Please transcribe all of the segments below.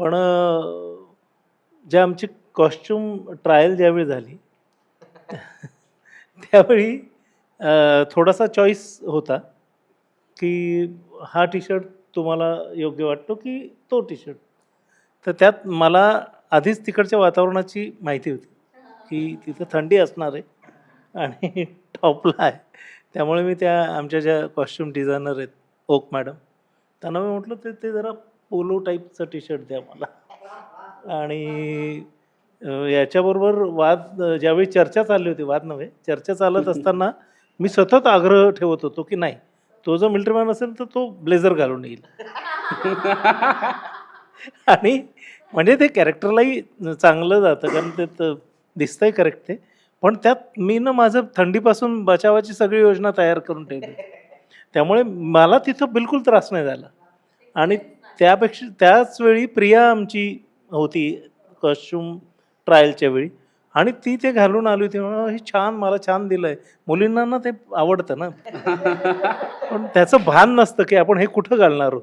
पण जे आमची कॉस्ट्युम ट्रायल ज्यावेळी झाली त्यावेळी थोडासा चॉईस होता की हा टी शर्ट तुम्हाला योग्य वाटतो की तो टी शर्ट तर त्यात मला आधीच तिकडच्या वातावरणाची माहिती होती की तिथं थंडी असणार आहे आणि टॉपला आहे. त्यामुळे मी त्या आमच्या ज्या कॉस्ट्युम डिझायनर आहेत ओक मॅडम त्यांना मी म्हटलं ते ते जरा पोलो टाईपचं टी शर्ट द्या मला. आणि याच्याबरोबर वाद ज्यावेळी चर्चा चालली होती वाद नव्हे चर्चा चालत असताना मी सतत आग्रह ठेवत होतो की नाही तो जो मिलिटरीमॅन असेल तर तो ब्लेझर घालून येईल. आणि म्हणजे ते कॅरेक्टरलाही चांगलं जातं कारण ते दिसतंय करेक्ट ते. पण त्यात मी ना माझं थंडीपासून बचावाची सगळी योजना तयार करून ठेवली. त्यामुळे मला तिथं बिलकुल त्रास नाही झाला. आणि त्यापेक्षा त्याच वेळी प्रिया आमची होती कॉस्ट्युम ट्रायलच्या वेळी. आणि ती ते घालून आली होती. म्हणून हे छान मला छान दिलंय. मुलींना ना ते आवडतं ना. पण त्याचं भान नसतं की आपण हे कुठं घालणार आहोत.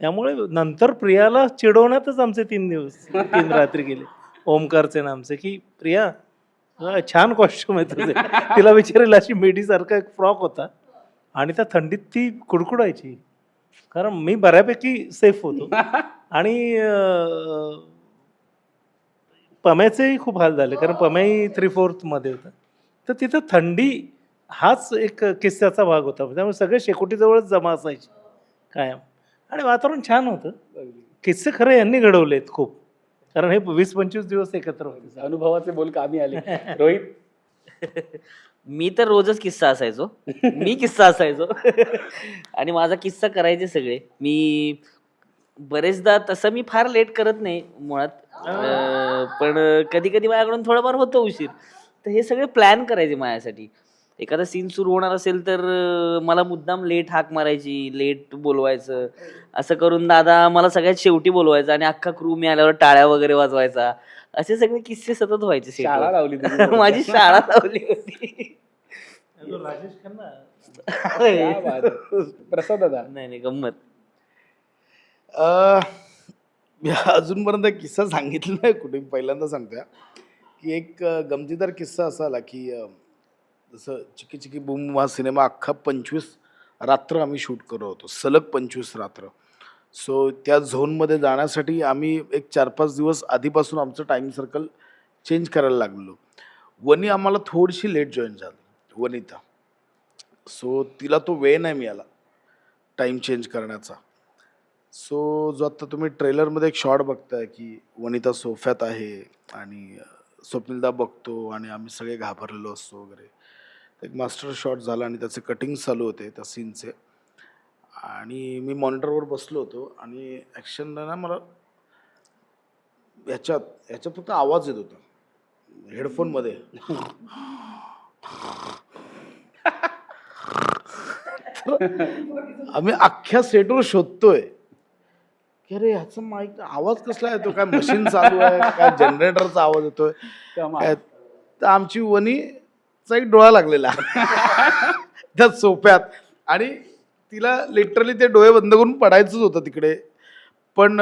त्यामुळे नंतर प्रियाला चिडवण्यातच आमचे तीन दिवस तीन रात्री गेले. ओमकारचे ना आमचे की प्रिया हा, छान कॉस्ट्युम आहे तुझे. तिला विचारेल अशी मेडीसारखा एक फ्रॉक होता. आणि त्या थंडीत ती कुडकुडायची. कारण मी बऱ्यापैकी सेफ होतो. आणि अं, पम्याचेही खूप हाल झाले. कारण पम्याही थ्री फोर्थमध्ये होता. तर तिथं थंडी हाच एक किस्स्याचा भाग होता. त्यामुळे सगळे शेकोटीजवळच जमा असायचे कायम. आणि वातावरण छान होतं. किस्से खरे यांनी घडवलेत खूप. कारण हे वीस पंचवीस दिवस एकत्र होते. अनुभवाचे बोल कामी आले. रोहित? मी तर रोजच किस्सा असायचो. मी किस्सा असायचो. आणि माझा किस्सा करायचे सगळे. मी बरेचदा तसं मी फार लेट करत नाही मुळात. अं, पण कधी कधी माझ्याकडून थोडाफार होतो उशीर. तर हे सगळे प्लॅन करायचे माझ्यासाठी. एखादा सीन सुरू होणार असेल तर अं, मला मुद्दाम लेट हाक मारायची लेट बोलवायचं. असं करून दादा मला सगळ्यात शेवटी बोलवायचं आणि अख्खा क्रू मी आल्यावर टाळ्या वगैरे वाजवायचा. असे सगळे किस्से सतत व्हायचे शाळा. लावली तुम्ही. माझी शाळा लावली होती. राजेश खन्ना. क्या बात आहे. प्रसाद दादा. नाही नाही गंमत. अ, मी अजूनपर्यंत किस्सा सांगितला नाही कुठे पहिल्यांदा सांगतोय. की एक गमतीदार किस्सा असा आला की जसं चिकी चिकी बूम हा सिनेमा अख्खा पंचवीस रात्र आम्ही शूट करत होतो. सलग पंचवीस रात्र. सो त्या झोनमध्ये जाण्यासाठी आम्ही एक चार पाच दिवस आधीपासून आमचं टाईम सर्कल चेंज करायला लागलो. वनी आम्हाला थोडीशी लेट जॉईन झाली वनिता. सो तिला तो वेळ नाही मिळाला टाईम चेंज करण्याचा. सो जो आता तुम्ही ट्रेलरमध्ये एक शॉट बघताय की वनिता सोफ्यात आहे आणि स्वप्निलदा स्वप्नीलदा बघतो आणि आम्ही सगळे घाबरलेलो असतो वगैरे. एक मास्टर शॉट झाला आणि त्याचे कटिंग चालू होते त्या सीनचे आणि मी मॉनिटरवर बसलो होतो आणि ॲक्शनला ना मला ह्याच्यात ह्याच्यात फक्त आवाज येत होता. हेडफोनमध्ये आम्ही अख्ख्या सेटवर शोधतोय. की अरे ह्याचा माईक आवाज कसला येतो काय मशीन चालू आहे? काय जनरेटरचा आवाज येतोय? काय? तर आमची वनीचा एक डोळा लागलेला. त्या सोप्यात. आणि तिला लिटरली ते डोळे बंद करून पडायचंच होतं तिकडे. पण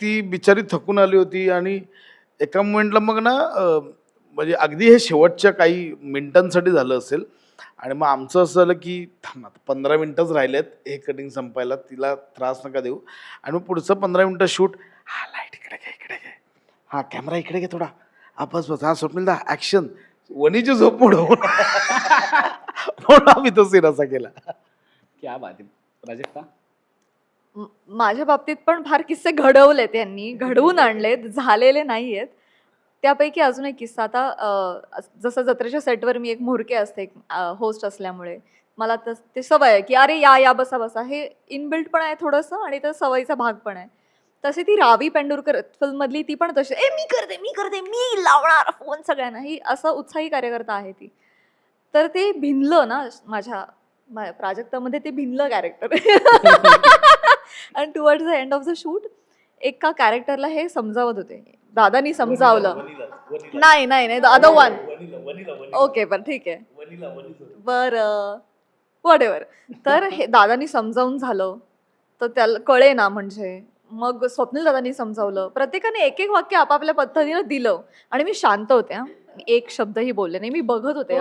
ती बिचारी थकून आली होती आणि एका मोमेंटला मग ना म्हणजे अगदी हे शेवटच्या काही मिनिटांसाठी झालं असेल. आणि मग आमचं असं झालं की थांब आता पंधरा मिनटंच राहिलेत हे कटिंग संपायला तिला त्रास नका देऊ. आणि मग पुढचं पंधरा मिनटं शूट हा लाइट इकडे घे इकडे घे. हा कॅमेरा इकडे घे थोडा. हा बस बस. हा स्वप्नील दा ॲक्शन वनीची झोप उडवून म्हणून आम्ही तो सीन असा केला. क्या बात आहे म- माझ्या बाबतीत पण फार किस्से घडवलेत यांनी घडवून आणलेत झालेले नाही आहेत त्यापैकी अजून एक किस्सा आता अ, जसं जत्रेच्या सेटवर मी एक म्होरके असते एक होस्ट असल्यामुळे. मला तस ते सवय आहे की अरे या या बसा बसा. हे इनबिल्ट पण आहे थोडंसं आणि तर सवयीचा भाग पण आहे. तशी ती रावी पेंडुरकर फिल्ममधली ती पण तशी ए मी करते मी करते मी लावणार फोन सगळ्यांना. ही असं उत्साही कार्यकर्ता आहे ती. तर ते भिनलं ना माझ्या प्राजक्तामध्ये ते भिनलं कॅरेक्टर आणि towards the end of the shoot एका कॅरेक्टरला हे समजावत होते. दादानी समजावलं. नाही नाही नाही द अदर वन ओके पण ठीक आहे. बरं. वॉट एव्हर तर हे दादानी समजावून झालं. तर त्याला कळे ना म्हणजे. मग स्वप्नील दादांनी समजावलं. प्रत्येकाने एक एक वाक्य आपापल्या पद्धतीनं दिलं. आणि मी शांत होते. मी एक शब्दही बोलले नाही. मी बघत होते.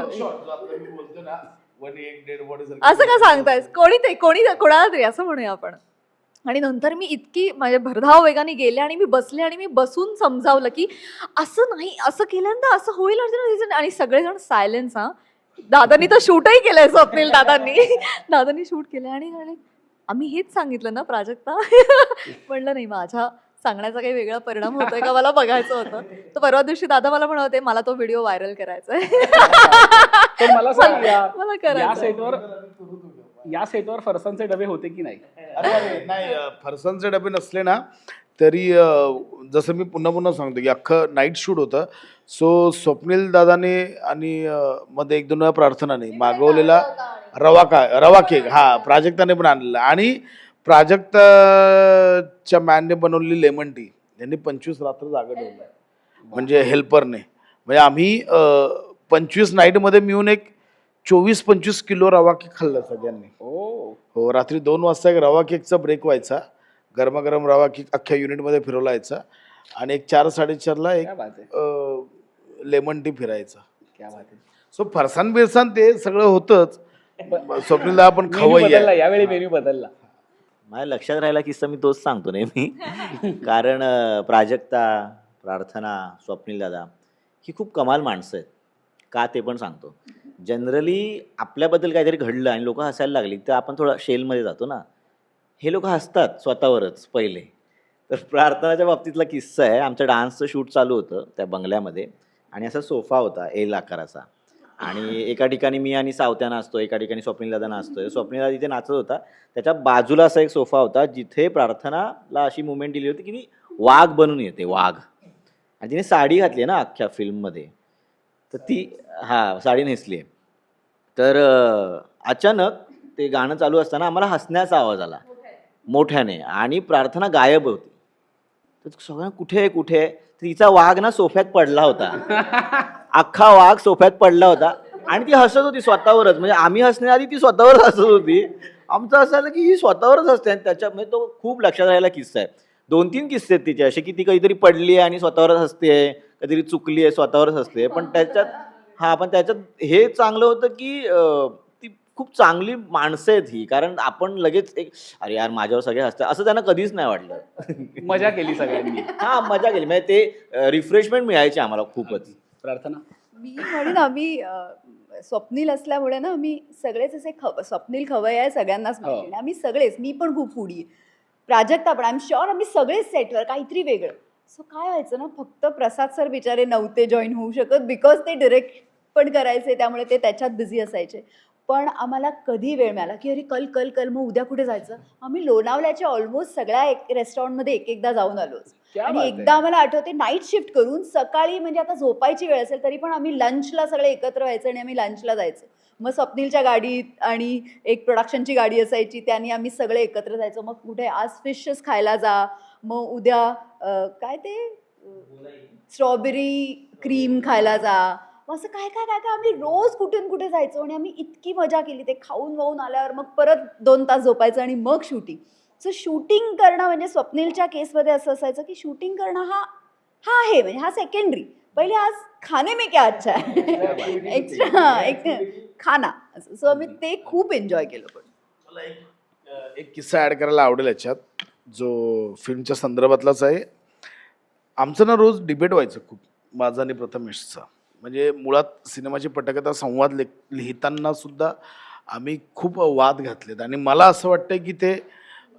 असं का सांगतायस? कोणी ते कोणी कोणाला तरी असं म्हणूया आपण. आणि नंतर मी इतकी माझ्या भरधाव वेगाने गेले आणि मी बसले आणि मी बसून समजावलं की असं नाही असं केल्यानंतर असं होईल अर्जुन. आणि सगळेजण सायलेन्स हा. दादांनी तर शूटही केलंय स्वप्नील दादांनी. दादांनी शूट केलंय आणि आम्ही हेच सांगितलं ना प्राजक्ता? म्हणलं नाही माझ्या सांगण्याचा काही वेगळा परिणाम होतोय का मला बघायचं होतं. तर परवा दिवशी दादा मला म्हणत होते मला तो व्हिडिओ व्हायरल करायचा आहे मला सांग या मला या करायचं आहे." सेटवर या सेटवर फरसांचे डबे होते की नाही? अरे नाही अ, फरसाणचे डबे नसले ना तरी अ, जसं मी पुन्हा पुन्हा सांगतो की अख्खं नाईट शूट होतं. सो स्वप्नील दादाने आणि अ, मध्ये एक दोन वेळा प्रार्थनाने मागवलेला रवा का रवा केक हा प्राजक्ताने पण आणलेला. आणि प्राजक्ताच्या मॅनने बनवलेली लेमन टी. यांनी पंचवीस रात्र जागा ठेवलं. म्हणजे हेल्परने. म्हणजे आम्ही पंचवीस नाईटमध्ये मिळून एक चोवीस पंचवीस किलो रवा केक खाल्ला सगळ्यांनी. हो रात्री दोन वाजता एक रवा केकचा ब्रेक व्हायचा. गरमागरम रवा केक अख्ख्या युनिटमध्ये फिरवला यायचा आणि एक चार साडेचारला एक लेमन टी फिरायचा. सो फरसान बिरसान ते सगळं होतंच. स्वप्नीलला आपण खवय्या. यावेळी मेन्यू बदलला. माझ्या लक्षात राहिला किस्सा मी तोच सांगतो नेहमी. कारण प्राजक्ता प्रार्थना स्वप्नील दादा ही खूप कमाल माणसं आहेत. का ते पण सांगतो. जनरली आपल्याबद्दल काहीतरी घडलं आणि लोक हसायला लागली तर आपण थोडं शेलमध्ये जातो ना. हे लोक हसतात स्वतःवरच पहिले. तर प्रार्थनाच्या बाबतीतला किस्सा आहे. आमचं डान्सचं शूट चालू होतं त्या बंगल्यामध्ये आणि असा सोफा होता एल आकाराचा. आणि एका ठिकाणी मी आणि सावत्या नाचतो एका ठिकाणी स्वप्नील दादा नाचतोय स्वप्नील दादा तिथे नाचत होता. त्याच्या बाजूला असा एक सोफा होता जिथे प्रार्थनाला अशी मुवमेंट दिली होती की ती वाघ बनून येते वाघ. आणि तिने साडी घातली आहे ना अख्ख्या फिल्ममध्ये. तर ती हा साडी नेसली आहे. तर अचानक ते गाणं चालू असताना आम्हाला हसण्याचा आवाज आला. मोठ्याने. आणि प्रार्थना गायब होती. तर सगळ्यांना कुठे आहे कुठे? आहे तर तिचा वाघ ना सोफ्यात पडला होता. अख्खा वाघ सोफ्यात पडला होता. आणि ती हसत होती स्वतःवरच. म्हणजे आम्ही हसण्याआधी ती स्वतःवरच हसत होती. आमचं असं आलं की ही स्वतःवरच हसते आणि त्याच्यामुळे तो खूप लक्षात राहिला किस्सा आहे. दोन तीन किस्से आहेत तिचे. असे की ती कधीतरी पडली आहे आणि स्वतःवरच हसते. कधीतरी चुकली आहे स्वतःवरच हसते. पण त्याच्यात हा पण त्याच्यात हे चांगलं होतं की ती खूप चांगली माणसं आहेत ही. कारण आपण लगेच एक अरे यार माझ्यावर सगळे हसतात. असं त्यांना कधीच नाही वाटलं. मजा केली सगळ्यांनी. हा मजा केली. म्हणजे ते रिफ्रेशमेंट मिळायची आम्हाला खूपच. प्रार्थना मी म्हणेन आम्ही स्वप्नील असल्यामुळे ना आम्ही सगळेच असे खव स्वप्नील खवय आहे सगळ्यांनाच माहिती हो. आणि आम्ही सगळेच मी पण खूप फुडी. प्राजक्ता पण आय एम शुअर आम्ही सगळेच सेटवर काहीतरी वेगळं सो काय व्हायचं ना फक्त प्रसाद सर बिचारे नव्हते जॉईन होऊ शकत बिकॉज ते डिरेक्ट पण करायचे त्यामुळे ते त्याच्यात बिझी असायचे पण आम्हाला कधी वेळ मिळाला? की अरे कल कल कल मग उद्या कुठे जायचं? आम्ही लोणावल्याच्या ऑलमोस्ट सगळ्या एक रेस्टॉरंटमध्ये एक एकदा जाऊन आलोच क्या आणि. एकदा आम्हाला आठवते नाईट शिफ्ट करून सकाळी म्हणजे आता झोपायची वेळ असेल तरी पण आम्ही लंचला सगळे एकत्र व्हायचं आणि आम्ही लंचला जायचो. मग स्वप्नीलच्या गाडीत आणि एक प्रोडक्शनची गाडी असायची त्याने आम्ही सगळे एकत्र जायचो. मग कुठे आज फिशच खायला जा. मग उद्या काय ते? स्ट्रॉबेरी क्रीम खायला जा. मग असं काय काय काय काय? आम्ही रोज कुठून कुठे जायचो आणि आम्ही इतकी मजा केली ते खाऊन वाहून आल्यावर. मग परत दोन तास झोपायचं आणि मग शूटिंग सो शूटिंग करणं म्हणजे स्वप्नीलच्या केसमध्ये असं असायचं की शूटिंग करणं हा हा आहे म्हणजे हा सेकंडरी पहिले आज खाणे में क्या अच्छा आहे एक्स्ट्रा एक खाना. सो आम्ही ते खूप एन्जॉय केलं पण. मला एक किस्सा ॲड करायला आवडेल याच्यात. जो फिल्मच्या संदर्भातलाच आहे. आमचं ना रोज डिबेट व्हायचं खूप. माझा आणि प्रथमेशचा. म्हणजे मुळात सिनेमाची पटकथा संवाद लिख लिहिताना सुद्धा आम्ही खूप वाद घातलेत. आणि मला असं वाटतं की ते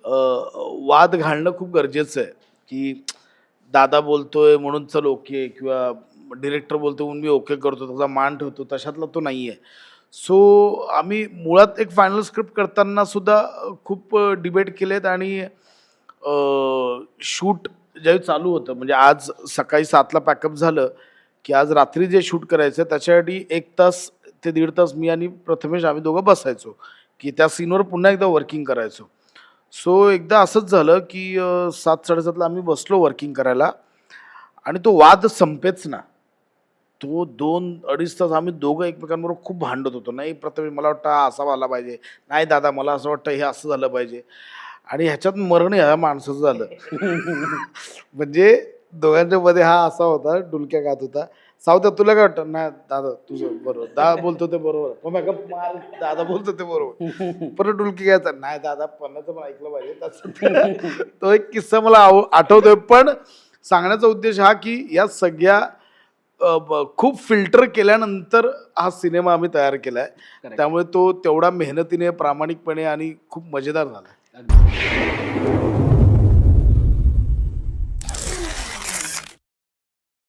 वाद घालणं खूप गरजेचं आहे. की दादा बोलतोय म्हणून चल ओके किंवा डिरेक्टर बोलतो म्हणून मी ओके करतो त्याचा मान ठेवतो तशातला तो नाही आहे सो आम्ही मुळात एक फायनल स्क्रिप्ट करताना सुद्धा खूप डिबेट केलेत आणि शूट ज्यावेळी चालू होतं म्हणजे आज सकाळी सातला पॅकअप झालं की आज रात्री जे शूट करायचं त्याच्यासाठी एक तास ते दीड तास मी आणि प्रथमेश आम्ही दोघं बसायचो की त्या सीनवर पुन्हा एकदा वर्किंग करायचो. सो एकदा असंच झालं की सात साडेसातला आम्ही बसलो वर्किंग करायला आणि तो वाद संपेच ना. तो दोन अडीच तास आम्ही दोघं एकमेकांबरोबर खूप भांडत होतो. नाही प्रथमेश मला वाटतं हा असा आला पाहिजे. नाही दादा मला असं वाटतं हे असं झालं पाहिजे. आणि ह्याच्यात मरण ह्या माणसाचं झालं. म्हणजे दोघांच्या मध्ये हा असा होता डुलक्या गात होता. सावत्या तुला काय वाटतं? नाही दादा तुझं बरोबर. दादा बोलतो ते बरोबर. मार, दादा बोलतो ते बरोबर. परत डुलकी घ्यायचा नाही दादा पन्नाचं पण ऐकलं पाहिजे. तसं. तो एक किस्सा मला आव- आठवतोय. पण सांगण्याचा उद्देश हा की या सगळ्या खूप फिल्टर केल्यानंतर हा सिनेमा आम्ही तयार केलाय. Correct. त्यामुळे तो तेवढा मेहनतीने प्रामाणिकपणे आणि खूप मजेदार झाला.